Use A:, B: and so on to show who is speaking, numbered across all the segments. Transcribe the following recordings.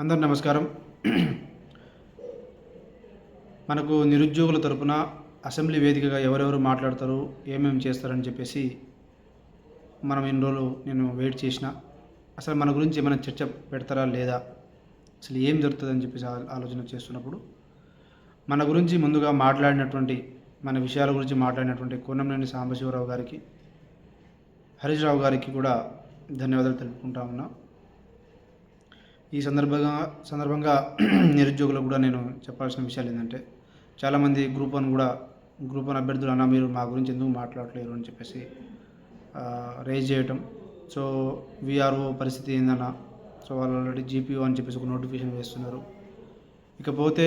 A: అందరు నమస్కారం. మనకు నిరుద్యోగుల తరపున అసెంబ్లీ వేదికగా ఎవరెవరు మాట్లాడతారు ఏమేమి చేస్తారని చెప్పేసి మనం ఇన్ని రోజులు నేను వెయిట్ చేసిన. అసలు మన గురించి ఏమైనా చర్చ పెడతారా లేదా? అసలు ఏం జరుగుతుందని చెప్పేసి ఆలోచన చేస్తున్నప్పుడు మన గురించి ముందుగా మాట్లాడినటువంటి మన విషయాల గురించి మాట్లాడినటువంటి కోనంనేని సాంబశివరావు గారికి హరీష్ రావు గారికి కూడా ధన్యవాదాలు తెలుపుకుంటా ఉన్నా. ఈ సందర్భంగా సందర్భంగా నిరుద్యోగులకు కూడా నేను చెప్పాల్సిన విషయాలు ఏంటంటే చాలామంది గ్రూప్ వన్ కూడా గ్రూప్ వన్ అభ్యర్థులు అన్న మీరు మా గురించి ఎందుకు మాట్లాడలేరు అని చెప్పేసి రేజ్ చేయటం. సో విఆర్ఓ పరిస్థితి ఏందన్న సో వాళ్ళు ఆల్రెడీ జీపీఓ అని చెప్పేసి ఒక నోటిఫికేషన్ వేస్తున్నారు. ఇకపోతే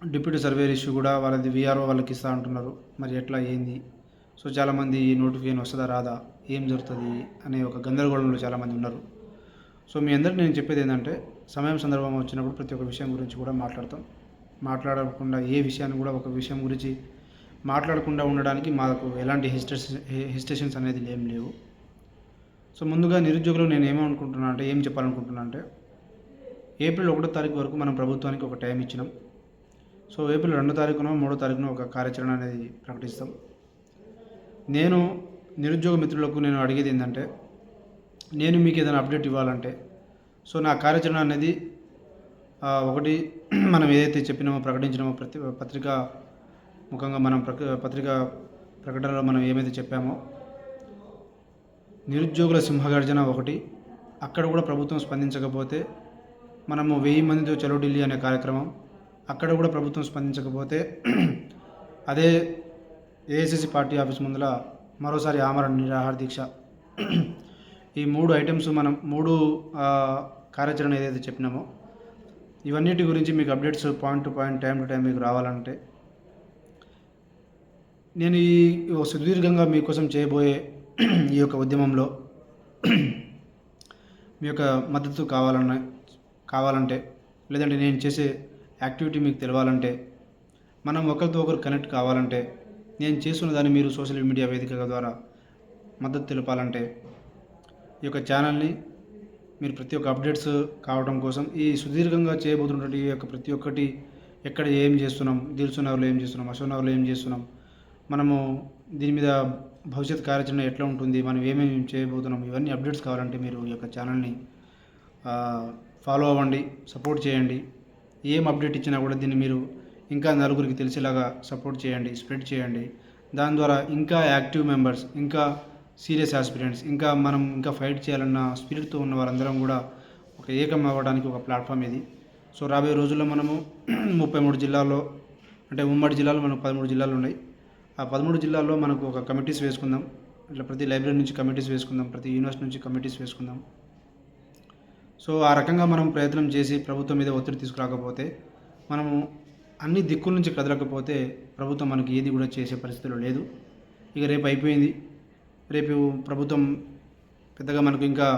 A: డిప్యూటీ సర్వేర్ ఇష్యూ కూడా వాళ్ళది విఆర్ఓ వాళ్ళకి ఇస్తా అంటున్నారు. మరి ఎట్లా ఏంది? సో చాలామంది నోటిఫికేషన్ వస్తుందా రాదా? ఏం జరుగుతుంది? అనే ఒక గందరగోళంలో చాలామంది ఉన్నారు. సో మీ అందరికి నేను చెప్పేది ఏంటంటే సమయం సందర్భం వచ్చినప్పుడు ప్రతి ఒక్క విషయం గురించి కూడా మాట్లాడతాం. మాట్లాడకుండా ఏ విషయాన్ని కూడా ఒక విషయం గురించి మాట్లాడకుండా ఉండడానికి మాకు ఎలాంటి హెస్టేషన్ హిస్టేషన్స్ అనేది ఏం లేవు. సో ముందుగా నిరుద్యోగులు నేను ఏమనుకుంటున్నా అంటే ఏం చెప్పాలనుకుంటున్నా అంటే ఏప్రిల్ ఒకటో తారీఖు వరకు మనం ప్రభుత్వానికి ఒక టైం ఇచ్చినాం. సో ఏప్రిల్ రెండో తారీఖున మూడో తారీఖున ఒక కార్యాచరణ అనేది ప్రకటిస్తాం. నేను నిరుద్యోగ మిత్రులకు నేను అడిగేది ఏంటంటే నేను మీకు ఏదైనా అప్డేట్ ఇవ్వాలంటే సో నా కార్యాచరణ అనేది ఒకటి మనం ఏదైతే చెప్పినామో ప్రకటించినామో ప్రతి పత్రిక ముఖంగా మనం ప్రక పత్రిక ప్రకటనలో మనం ఏమైతే చెప్పామో నిరుద్యోగుల సింహగర్జన ఒకటి అక్కడ కూడా ప్రభుత్వం స్పందించకపోతే మనము వెయ్యి మందితో చలో ఢిల్లీ అనే కార్యక్రమం అక్కడ కూడా ప్రభుత్వం స్పందించకపోతే అదే ఏఐసిసి పార్టీ ఆఫీస్ ముందర మరోసారి ఆమరణ నిరాహార దీక్ష ఈ మూడు ఐటమ్స్ మనం మూడు కార్యాచరణ ఏదైతే చెప్పినామో ఇవన్నిటి గురించి మీకు updates point to point time to time మీకు రావాలంటే నేను ఈ సుదీర్ఘంగా మీకోసం చేయబోయే ఈ యొక్క ఉద్యమంలో మీ యొక్క మద్దతు కావాలన్న కావాలంటే లేదంటే నేను చేసే యాక్టివిటీ మీకు తెలవాలంటే మనం ఒకరితో ఒకరు కనెక్ట్ కావాలంటే నేను చేస్తున్న దాన్ని మీరు సోషల్ మీడియా వేదిక ద్వారా మద్దతు తెలపాలంటే ఈ యొక్క ఛానల్ని మీరు ప్రతి ఒక్క అప్డేట్స్ కావడం కోసం ఈ సుదీర్ఘంగా చేయబోతున్నటువంటి ఈ యొక్క ప్రతి ఒక్కటి ఎక్కడ ఏం చేస్తున్నాం దిల్సునగర్లో ఏం చేస్తున్నాం అశోక్నగర్లో ఏం చేస్తున్నాం మనము దీని మీద భవిష్యత్ కార్యాచరణ ఎట్లా ఉంటుంది మనం ఏమేమి చేయబోతున్నాం ఇవన్నీ అప్డేట్స్ కావాలంటే మీరు ఈ యొక్క ఛానల్ని ఫాలో అవ్వండి సపోర్ట్ చేయండి. ఏం అప్డేట్ ఇచ్చినా కూడా దీన్ని మీరు ఇంకా నలుగురికి తెలిసేలాగా సపోర్ట్ చేయండి స్ప్రెడ్ చేయండి. దాని ద్వారా ఇంకా యాక్టివ్ మెంబర్స్ ఇంకా సీరియస్ ఆస్పిరెంట్స్. ఇంకా మనం ఇంకా ఫైట్ చేయాలన్న స్పిరిట్తో ఉన్న వారందరం కూడా ఒక ఏకం అవ్వడానికి ఒక ప్లాట్ఫామ్ ఇది. సో రాబోయే రోజుల్లో మనము ముప్పై మూడు జిల్లాల్లో అంటే ఉమ్మడి జిల్లాలో మనకు పదమూడు జిల్లాలు ఉన్నాయి. ఆ పదమూడు జిల్లాల్లో మనకు ఒక కమిటీస్ వేసుకుందాం. ఇట్లా ప్రతి లైబ్రరీ నుంచి కమిటీస్ వేసుకుందాం. ప్రతి యూనివర్సిటీ నుంచి కమిటీస్ వేసుకుందాం. సో ఆ రకంగా మనం ప్రయత్నం చేసి ప్రభుత్వం మీద ఒత్తిడి తీసుకురాకపోతే మనము అన్ని దిక్కుల నుంచి కదలకపోతే ప్రభుత్వం మనకి ఏది కూడా చేసే పరిస్థితులు లేదు. ఇక రేపు అయిపోయింది. రేపు ప్రభుత్వం పెద్దగా మనకు ఇంకా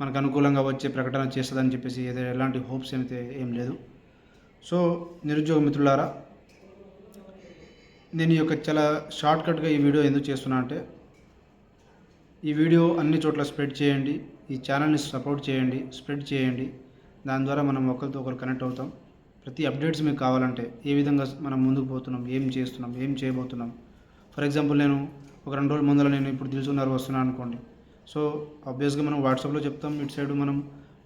A: మనకు అనుకూలంగా వచ్చే ప్రకటన చేస్తుందని చెప్పేసి ఏదో ఎలాంటి హోప్స్ అయితే ఏం లేదు. సో నిరుద్యోగ మిత్రులారా నేను ఈ యొక్క చాలా షార్ట్కట్గా ఈ వీడియో ఎందుకు చేస్తున్నా అంటే ఈ వీడియో అన్ని చోట్ల స్ప్రెడ్ చేయండి ఈ ఛానల్ని సపోర్ట్ చేయండి స్ప్రెడ్ చేయండి. దాని ద్వారా మనం ఒకరితో ఒకరు కనెక్ట్ అవుతాం. ప్రతి అప్డేట్స్ మీకు కావాలంటే ఏ విధంగా మనం ముందుకు పోతున్నాం ఏం చేస్తున్నాం ఏం చేయబోతున్నాం ఫర్ ఎగ్జాంపుల్ నేను ఒక రెండు రోజుల ముందర నేను ఇప్పుడు తెలుసుకున్నారు వస్తున్నాను అనుకోండి. సో ఆబ్వియస్గా మనం వాట్సాప్లో చెప్తాం ఇటు సైడ్ మనం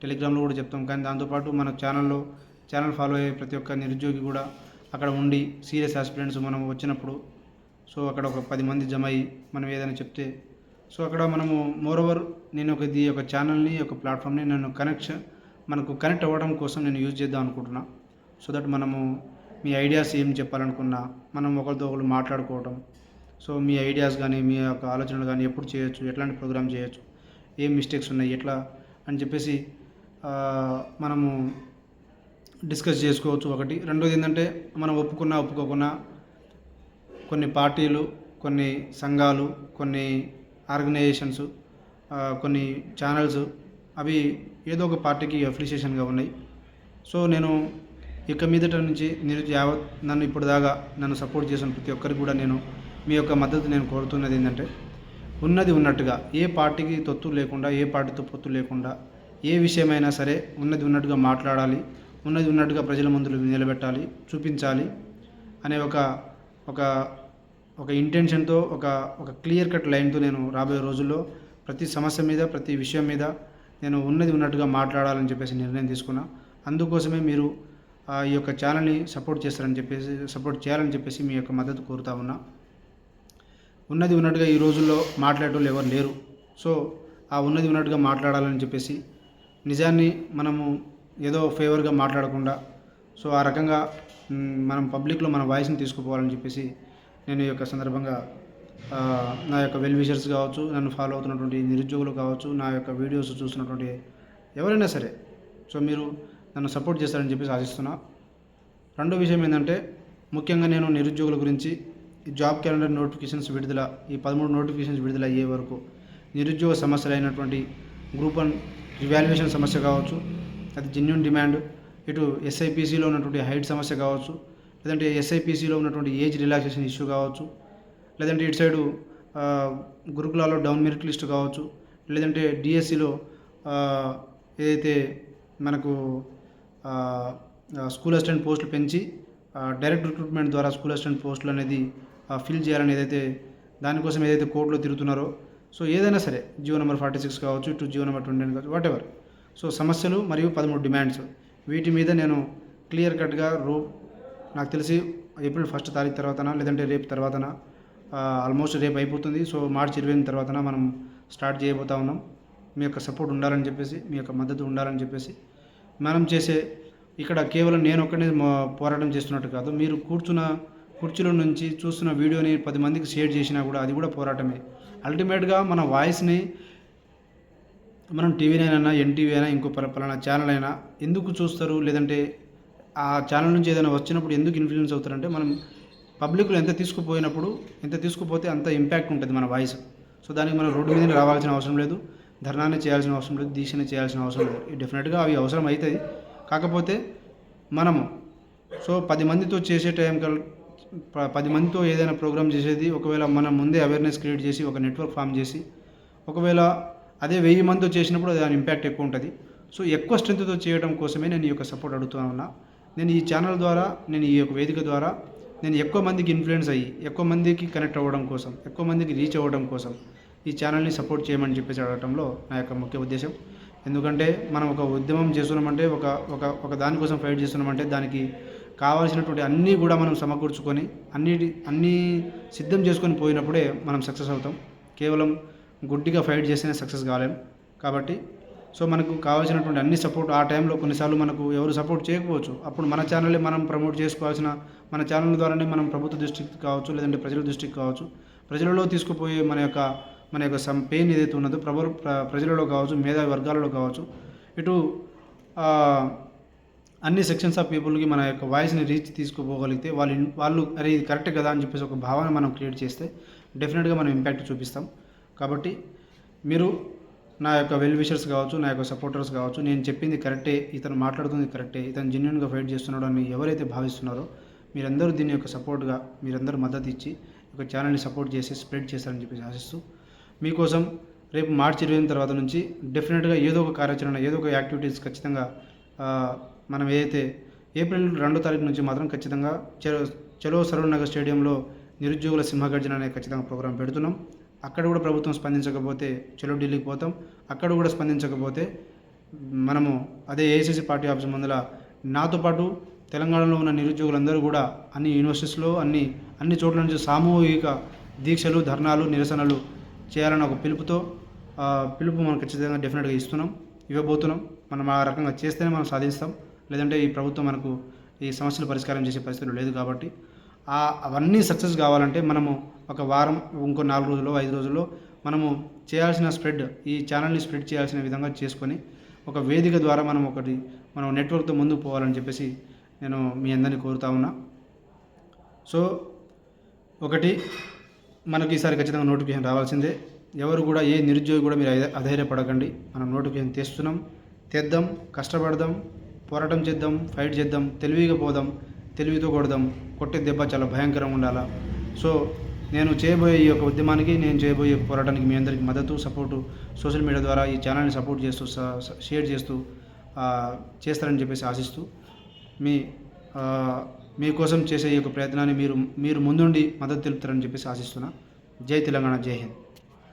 A: టెలిగ్రామ్లో కూడా చెప్తాం. కానీ దాంతోపాటు మన ఛానల్లో ఛానల్ ఫాలో అయ్యే ప్రతి ఒక్క నిరుద్యోగి కూడా అక్కడ ఉండి సీరియస్ ఆస్పిరెంట్స్ మనం వచ్చినప్పుడు సో అక్కడ ఒక పది మంది జమ అయ్యి మనం ఏదైనా చెప్తే సో అక్కడ మనము మోరోవర్ నేను ఒక ఇది ఒక ఛానల్ని ఒక ప్లాట్ఫామ్ని నేను కనెక్షన్ మనకు కనెక్ట్ అవ్వడం కోసం నేను యూజ్ చేద్దాం అనుకుంటున్నా. సో దట్ మనము మీ ఐడియాస్ ఏం చెప్పాలనుకున్నా మనం ఒకరితో ఒకరు మాట్లాడుకోవడం సో మీ ఐడియాస్ కానీ మీ యొక్క ఆలోచనలు కానీ ఎప్పుడు చేయొచ్చు? ఎట్లాంటి ప్రోగ్రామ్ చేయొచ్చు? ఏం మిస్టేక్స్ ఉన్నాయి? ఎట్లా? అని చెప్పేసి మనము డిస్కస్ చేసుకోవచ్చు ఒకటి. రెండోది ఏంటంటే మనం ఒప్పుకున్నా ఒప్పుకోకున్నా కొన్ని పార్టీలు కొన్ని సంఘాలు కొన్ని ఆర్గనైజేషన్స్ కొన్ని ఛానల్స్ అవి ఏదో ఒక పార్టీకి అఫిలియేషన్గా ఉన్నాయి. సో నేను ఇక మీదట నుంచి నేను యావత్ నన్ను ఇప్పుడు దాకా నన్ను సపోర్ట్ చేసిన ప్రతి ఒక్కరికి కూడా నేను మీ యొక్క మద్దతు నేను కోరుతున్నది ఏంటంటే ఉన్నది ఉన్నట్టుగా ఏ పార్టీకి తొత్తు లేకుండా ఏ పార్టీతో పొత్తు లేకుండా ఏ విషయమైనా సరే ఉన్నది ఉన్నట్టుగా మాట్లాడాలి ఉన్నది ఉన్నట్టుగా ప్రజల ముందు నిలబెట్టాలి చూపించాలి అనే ఒక ఒక ఒక ఇంటెన్షన్తో ఒక ఒక క్లియర్ కట్ లైన్తో నేను రాబోయే రోజుల్లో ప్రతి సమస్య మీద ప్రతి విషయం మీద నేను ఉన్నది ఉన్నట్టుగా మాట్లాడాలని చెప్పేసి నిర్ణయం తీసుకున్నా. అందుకోసమే మీరు ఈ యొక్క ఛానల్ని సపోర్ట్ చేస్తారని చెప్పేసి సపోర్ట్ చేయాలని చెప్పేసి మీ యొక్క మద్దతు కోరుతా ఉన్నా. ఉన్నది ఉన్నట్టుగా ఈ రోజుల్లో మాట్లాడేటోళ్ళు ఎవరు లేరు. సో ఆ ఉన్నది ఉన్నట్టుగా మాట్లాడాలని చెప్పేసి నిజాన్ని మనము ఏదో ఫేవర్గా మాట్లాడకుండా సో ఆ రకంగా మనం పబ్లిక్లో మన వాయిస్ని తీసుకుపోవాలని చెప్పేసి నేను ఈ యొక్క సందర్భంగా నా యొక్క వెల్ విషర్స్ కావచ్చు నన్ను ఫాలో అవుతున్నటువంటి నిరుద్యోగులు కావచ్చు నా యొక్క వీడియోస్ చూస్తున్నటువంటి ఎవరైనా సరే సో మీరు నన్ను సపోర్ట్ చేస్తారని చెప్పేసి ఆశిస్తున్నా. రెండో విషయం ఏంటంటే ముఖ్యంగా నేను నిరుద్యోగుల గురించి జాబ్ క్యాలెండర్ నోటిఫికేషన్స్ విడుదల ఈ పదమూడు నోటిఫికేషన్స్ విడుదల అయ్యే వరకు నిరుద్యోగ సమస్యలు అయినటువంటి గ్రూప్ వన్ రివాల్యుయేషన్ సమస్య కావచ్చు అది జెన్యున్ డిమాండ్ ఇటు ఎస్ఐపిసిలో ఉన్నటువంటి హైట్ సమస్య కావచ్చు లేదంటే ఎస్ఐపిసిలో ఉన్నటువంటి ఏజ్ రిలాక్సేషన్ ఇష్యూ కావచ్చు లేదంటే ఇటు సైడు గురుకులాలో డౌన్ మెరిట్ లిస్ట్ కావచ్చు లేదంటే డిఎస్సిలో ఏదైతే మనకు స్కూల్ అసిస్టెంట్ పోస్టులు పెంచి డైరెక్ట్ రిక్రూట్మెంట్ ద్వారా స్కూల్ అసిస్టెంట్ పోస్టులు అనేది ఫిల్ చేయాలని ఏదైతే దానికోసం ఏదైతే కోర్టులో తిరుగుతున్నారో సో ఏదైనా సరే జియో నెంబర్ ఫార్టీ సిక్స్ కావచ్చు ఇటు జియో నెంబర్ ట్వంటీ నైన్ కావచ్చు వాట్ ఎవర్ సో సమస్యలు మరియు పదమూడు డిమాండ్స్ వీటి మీద నేను క్లియర్ కట్గా రూ నాకు తెలిసి ఏప్రిల్ ఫస్ట్ తారీఖు తర్వాతనా లేదంటే రేపు తర్వాతన ఆల్మోస్ట్ రేపు అయిపోతుంది. సో మార్చి ఇరవై ఎనిమిది తర్వాతన మనం స్టార్ట్ చేయబోతా ఉన్నాం. మీ యొక్క సపోర్ట్ ఉండాలని చెప్పేసి మీ యొక్క మద్దతు ఉండాలని చెప్పేసి మనం చేసే ఇక్కడ కేవలం నేను ఒక్కనే పోరాటం చేస్తున్నట్టు కాదు మీరు కూర్చున్న కుర్చీలో నుంచి చూస్తున్న వీడియోని పది మందికి షేర్ చేసినా కూడా అది కూడా పోరాటమే. అల్టిమేట్గా మన వాయిస్ని మనం టీవీనైనా ఎన్టీవీ అయినా ఇంకో పలానా ఛానల్ అయినా ఎందుకు చూస్తారు? లేదంటే ఆ ఛానల్ నుంచి ఏదైనా వచ్చినప్పుడు ఎందుకు ఇన్ఫ్లుయెన్స్ అవుతారంటే మనం పబ్లిక్లో ఎంత తీసుకుపోయినప్పుడు ఎంత తీసుకుపోతే అంత ఇంపాక్ట్ ఉంటుంది మన వాయిస్. సో దానికి మనం రోడ్డు మీద రావాల్సిన అవసరం లేదు ధర్నాన్ని చేయాల్సిన అవసరం లేదు దీక్షని చేయాల్సిన అవసరం లేదు. డెఫినెట్గా అవి అవసరం అవుతుంది కాకపోతే మనము సో పది మందితో చేసే టైం కల్ ప- పది మందితో ఏదైనా ప్రోగ్రామ్ చేసేది ఒకవేళ మనం ముందే అవేర్నెస్ క్రియేట్ చేసి ఒక నెట్వర్క్ ఫామ్ చేసి ఒకవేళ అదే వెయ్యి మందితో చేసినప్పుడు దాని ఇంపాక్ట్ ఎక్కువ ఉంటుంది. సో ఎక్కువ స్ట్రెంత్తో చేయడం కోసమే నేను ఈ యొక్క సపోర్ట్ అడుగుతూ ఉన్నా. నేను ఈ ఛానల్ ద్వారా నేను ఈ యొక్క వేదిక ద్వారా నేను ఎక్కువ మందికి ఇన్ఫ్లుయెన్స్ అయ్యి ఎక్కువ మందికి కనెక్ట్ అవ్వడం కోసం ఎక్కువ మందికి రీచ్ అవ్వడం కోసం ఈ ఛానల్ని సపోర్ట్ చేయమని చెప్పేసి అడగటంలో నా యొక్క ముఖ్య ఉద్దేశం. ఎందుకంటే మనం ఒక ఉద్యమం చేస్తున్నామంటే ఒక ఒక ఒక దానికోసం ఫైట్ చేస్తున్నామంటే దానికి కావాల్సినటువంటి అన్నీ కూడా మనం సమకూర్చుకొని అన్నిటి అన్నీ సిద్ధం చేసుకొని పోయినప్పుడే మనం సక్సెస్ అవుతాం. కేవలం గుడ్డిగా ఫైట్ చేస్తేనే సక్సెస్ కాలేం. కాబట్టి సో మనకు కావాల్సినటువంటి అన్ని సపోర్ట్ ఆ టైంలో కొన్నిసార్లు మనకు ఎవరు సపోర్ట్ చేయకపోవచ్చు. అప్పుడు మన ఛానల్ని మనం ప్రమోట్ చేసుకోవాల్సిన మన ఛానల్ ద్వారానే మనం ప్రభుత్వ దృష్టికి కావచ్చు లేదంటే ప్రజల దృష్టికి కావచ్చు. ప్రజలలో తీసుకుపోయే మన యొక్క మన యొక్క సమ్ పెయిన్ ఏదైతే ఉన్నదో ప్రభు ప్ర- ప్రజలలో కావచ్చు మేధావి వర్గాలలో కావచ్చు ఇటు అన్ని సెక్షన్స్ ఆఫ్ పీపుల్కి మన యొక్క వాయిస్ని రీచ్ తీసుకుపోగలిగితే వాళ్ళు వాళ్ళు అరే ఇది కరెక్ట్ కదా అని చెప్పేసి ఒక భావన మనం క్రియేట్ చేస్తే డెఫినెట్గా మనం ఇంపాక్ట్ చూపిస్తాం. కాబట్టి మీరు నా యొక్క వెల్ విషర్స్ కావచ్చు నా యొక్క సపోర్టర్స్ కావచ్చు నేను చెప్పింది కరెక్టే ఇతను మాట్లాడుతుంది కరెక్టే ఇతను జెన్యున్గా ఫైట్ చేస్తున్నాడు అని ఎవరైతే భావిస్తున్నారో మీరందరూ దీని యొక్క సపోర్ట్గా మీరందరూ మద్దతు ఇచ్చి ఒక ఛానల్ని సపోర్ట్ చేసి స్ప్రెడ్ చేస్తారని చెప్పేసి ఆశిస్తూ మీకోసం రేపు మార్చి ఇరవై తర్వాత నుంచి డెఫినెట్గా ఏదో ఒక కార్యాచరణ ఏదో ఒక యాక్టివిటీస్ ఖచ్చితంగా మనం ఏదైతే ఏప్రిల్ రెండో తారీఖు నుంచి మాత్రం ఖచ్చితంగా చలో చలో సరూర్ నగర్ స్టేడియంలో నిరుద్యోగుల సింహగర్జన అనే ఖచ్చితంగా ప్రోగ్రాం పెడుతున్నాం. అక్కడ కూడా ప్రభుత్వం స్పందించకపోతే చలో ఢిల్లీకి పోతాం. అక్కడ కూడా స్పందించకపోతే మనము అదే ఏఐసిసి పార్టీ ఆఫీస్ ముందర నాతో పాటు తెలంగాణలో ఉన్న నిరుద్యోగులందరూ కూడా అన్ని యూనివర్సిటీస్లో అన్ని అన్ని చోట్ల నుంచి సామూహిక దీక్షలు ధర్నాలు నిరసనలు చేయాలని ఒక పిలుపుతో ఆ, పిలుపు మనం ఖచ్చితంగా డెఫినెట్గా ఇస్తున్నాం ఇవ్వబోతున్నాం. మనం ఆ రకంగా చేస్తేనే మనం సాధిస్తాం. లేదంటే ఈ ప్రభుత్వం మనకు ఈ సమస్యలు పరిష్కారం చేసే పరిస్థితులు లేదు కాబట్టి. ఆ అవన్నీ సక్సెస్ కావాలంటే మనము ఒక వారం ఇంకో నాలుగు రోజుల్లో ఐదు రోజుల్లో మనము చేయాల్సిన స్ప్రెడ్ ఈ ఛానల్ని స్ప్రెడ్ చేయాల్సిన విధంగా చేసుకొని ఒక వేదిక ద్వారా మనం ఒకటి మనం నెట్వర్క్తో ముందుకు పోవాలని చెప్పేసి నేను మీ అందరినీ కోరుతా ఉన్నా. సో ఒకటి మనకి ఈసారి ఖచ్చితంగా నోటిఫికేషన్ రావాల్సిందే. ఎవరు కూడా ఏ నిరుద్యోగి కూడా మీరు అధైర్యపడకండి. మనం నోటిఫికేషన్ తెస్తున్నాం. తెద్దాం కష్టపడదాం పోరాటం చేద్దాం ఫైట్ చేద్దాం తెలివిగా పోదాం తెలివితో కొడదాం. కొట్టే దెబ్బ చాలా భయంకరంగా ఉండాలా? సో నేను చేయబోయే ఈ యొక్క ఉద్యమానికి నేను చేయబోయే పోరాటానికి మీ అందరికీ మద్దతు సపోర్టు సోషల్ మీడియా ద్వారా ఈ ఛానల్ని సపోర్ట్ చేస్తూ షేర్ చేస్తూ చేస్తారని చెప్పేసి ఆశిస్తూ మీ మీకోసం చేసే ఈ యొక్క ప్రయత్నాన్ని మీరు మీరు ముందుండి మద్దతు తెలుపుతారని చెప్పేసి ఆశిస్తున్నా. జై తెలంగాణ జై హింద్.